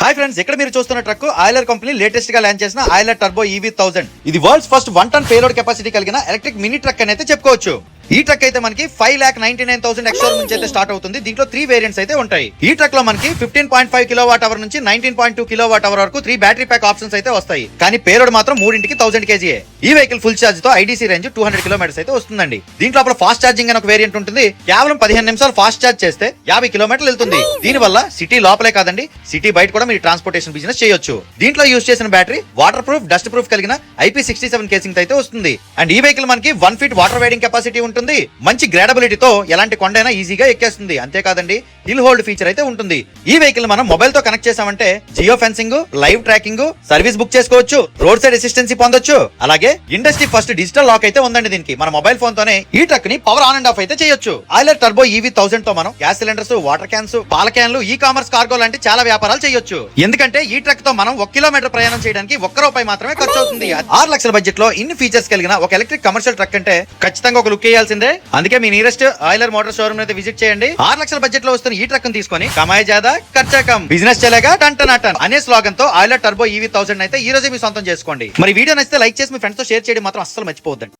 Hi friends ఇక్కడ మీరు చూస్తున్న ట్రక్? ఆయిలర్ కంపెనీ లేటెస్ట్గా లాంచ్ చేసిన ఆయిలర్ టర్బో ఈవీ థౌసండ్ ఇది world's first one ton payload capacity కలిగిన ఎలక్ట్రిక్ మినీ ట్రక్ అని అయితే చెప్పుకోవచ్చు. ఈ ట్రక్ అయితే మనకి five lakh ninety nine thousand extra నుంచి అయితే స్టార్ట్ అవుతుంది. దీంట్లో త్రీ వేరియంట్స్ అయితే ఉంటాయి. ఈ ట్రక్లో మనకి fifteen point five kilowatt hour నుంచి nineteen point two kilowatt hour వరకు త్రీ బ్యాటరీ ప్యాక్ ఆప్షన్స్ అయితే వస్తాయి. కానీ పేలోడ్ మాత్రం మూడింటికి థౌసండ్ కేజీ ఈ vehicle full ఛార్జ్తో IDC range two hundred kilometres అయితే వస్తుందండి. దీంట్లో అప్పుడు ఫాస్ట్ ఛార్జింగ్ అని ఒక వేరియంట్ ఉంటుంది. కేవలం పదిహేను నిమిషాలు ఫాస్ట్ ఛార్జ్ చేస్తే యాభై కిలోమీటర్లు వెళ్తుంది. దీని వల్ల సిటీ లోపలే కాదండి సిటీ బయట కూడా మీరు ట్రాన్స్పోర్టేషన్ బిజినెస్ చేయొచ్చు. దీంట్లో యూస్ చేసిన battery waterproof dustproof కలిగిన ఐపీ సిక్స్టీ సెవెన్ కేసింగ్ అయితే వస్తుంది. అండ్ ఈ వెహికల్ మనకి one feet water wading capacity ఉంటుంది. మంచి గ్రేడబిలిటీతో ఎలాంటి కొండైనా ఈజీగా ఎక్కేస్తుంది. అంతేకాదండి హిల్ హోల్డ్ ఫీచర్ అయితే ఉంటుంది. ఈ వెహికల్ మనం మొబైల్తో కనెక్ట్ చేసామంటే geo fencing live tracking service book చేసుకోవచ్చు రోడ్ సైడ్ అసిస్టెన్సీ పొందొచ్చు. అలాగే ఇండస్ట్రీ ఫస్ట్ డిజిటల్ లాక్ అయితే ఉందండి దీనికి. మన మొబైల్ ఫోన్ తోనే ఈ ట్రక్ని పవర్ ఆన్ అండ్ ఆఫ్ అయితే చేయొచ్చు. ఆయిలర్ టర్బో ఈవీ థౌసండ్తో మనం గ్యాస్ సిలిండర్స్ వాటర్ క్యాన్స్ పాల క్యాన్లు ఈ కామర్స్ కార్గో లాంటి చాలా వ్యాపారాలు చేయొచ్చు. ఎందుకంటే ఈ ట్రక్తో మనం ఒక కిలోమీటర్ ప్రయాణం చేయడానికి ఒక్క రూపాయి మాత్రమే ఖర్చు అవుతుంది ఆరు లక్షల బడ్జెట్లో ఇన్ని ఫీచర్స్ కలిగిన ఒక ఎలక్ట్రిక్ కమర్షియల్ ట్రక్ అంటే ఖచ్చితంగా ఒక లుక్ చేయాల్సిందే. అందుకే మీ నియరెస్ట్ ఆయిలర్ మోటార్ షోరూమ్ అయితే విజిట్ చేయండి. ఆరు లక్షల బడ్జెట్లో వస్తున్న ఈ ట్రక్ తీసుకొని కమాయి జాదా ఖర్చా కమ్ బిజినెస్ చేయలేగా టన్ టన్ అనే స్లోగన్తో ఆయిలర్ టర్బో ఈవీ థౌసండ్ అయితే ఈ రోజే మీ సొంతం చేసుకోండి. మరి వీడియో నచ్చితే లైక్ చేసి మీ ఫ్రెండ్స్తో షేర్ చేయడం మాత్రం అస్సలు మర్చిపోవద్దండి.